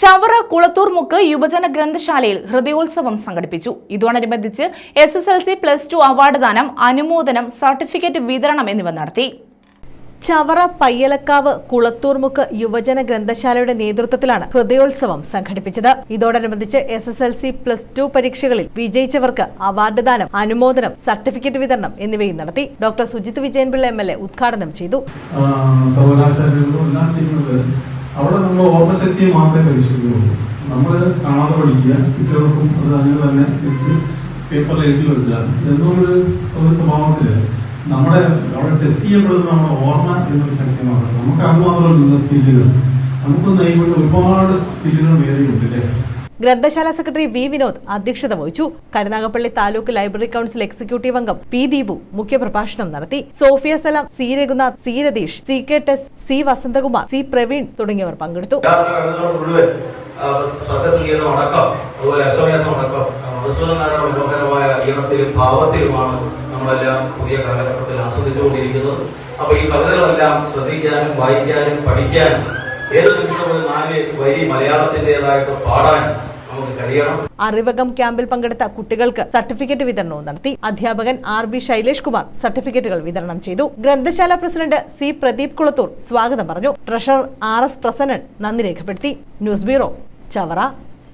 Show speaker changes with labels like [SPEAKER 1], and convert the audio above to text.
[SPEAKER 1] ചവറ കുളത്തൂർ മുക്ക് യുവജന ഗ്രന്ഥശാലയിൽ ഹൃദയോത്സവം സംഘടിപ്പിച്ചു. ഇതോടനുബന്ധിച്ച് S S L C plus two award ദാനം അനുമോദനം സർട്ടിഫിക്കറ്റ് വിതരണം എന്നിവ നടത്തി.
[SPEAKER 2] ചവറ പയ്യലക്കാവ് കുളത്തൂർമുക്ക് യുവജന ഗ്രന്ഥശാലയുടെ നേതൃത്വത്തിലാണ് ഹൃദയോത്സവം സംഘടിപ്പിച്ചത്. ഇതോടനുബന്ധിച്ച് S S L C plus two പരീക്ഷകളിൽ വിജയിച്ചവർക്ക് അവാർഡ് ദാനം അനുമോദനം സർട്ടിഫിക്കറ്റ് വിതരണം എന്നിവയും നടത്തി. Doctor Sujith Vijayanpillai M L A ഉദ്ഘാടനം ചെയ്തു.
[SPEAKER 3] ആ, സർവകലാശാലകളിലും എല്ലാം ചെയ്യുന്നത് അവിടെ നമ്മൾ ഓർമ്മശക്തിയെ മാത്രമേ പരിശോധിക്കുള്ളൂ നമ്മൾ കാണാതെ പഠിക്കുക പിറ്റേ ദിവസം അത് അങ്ങനെ തന്നെ തിരിച്ച് പേപ്പറിൽ എഴുതി വെക്കുക. എന്നൊരു ഒരു സ്വഭാവത്തിൽ നമ്മുടെ അവിടെ ടെസ്റ്റ് ചെയ്യപ്പെടുന്ന നമ്മുടെ ഓർമ്മ എന്നൊരു ശക്തി മാത്രം നമുക്ക് അത് മാത്രമല്ല സ്കില്ലുകൾ നമുക്ക് നൈപുണ്യം ഒരുപാട് സ്കില്ലുകൾ വേറെയുണ്ട് അല്ലേ?
[SPEAKER 2] ഗ്രന്ഥശാല സെക്രട്ടറി വി വിനോദ് അധ്യക്ഷത വഹിച്ചു. Karunagappally taluk library council executive അംഗം പി ദീപു മുഖ്യപ്രഭാഷണം നടത്തി. Sophia Salam C Raghunath C Ratheesh C K Tess C Vasanthakumar C Praveen തുടങ്ങിയവർ പങ്കെടുത്തു.
[SPEAKER 4] നമ്മളെല്ലാം പുതിയ കാലഘട്ടത്തിൽ ആസ്വദിച്ചുകൊണ്ടിരിക്കുന്നത്. അപ്പൊ ഈ കവിതകളെല്ലാം ശ്രദ്ധിക്കാനും വായിക്കാനും പഠിക്കാനും ഏത് നിമിഷവും ഒരു നാല് വരി മലയാളത്തിന്റേതായിട്ട് പാടാൻ
[SPEAKER 2] അറിവകം ക്യാമ്പിൽ പങ്കെടുത്ത കുട്ടികൾക്ക് സർട്ടിഫിക്കറ്റ് വിതരണവും നടത്തി. അധ്യാപകൻ ആർ ബി ശൈലേഷ് കുമാർ സർട്ടിഫിക്കറ്റുകൾ വിതരണം ചെയ്തു. ഗ്രന്ഥശാല പ്രസിഡന്റ് സി പ്രദീപ് കുളത്തൂർ സ്വാഗതം പറഞ്ഞു. ട്രഷറർ ആർ എസ് പ്രസന്നൻ നന്ദി രേഖപ്പെടുത്തി. News bureau Chavara.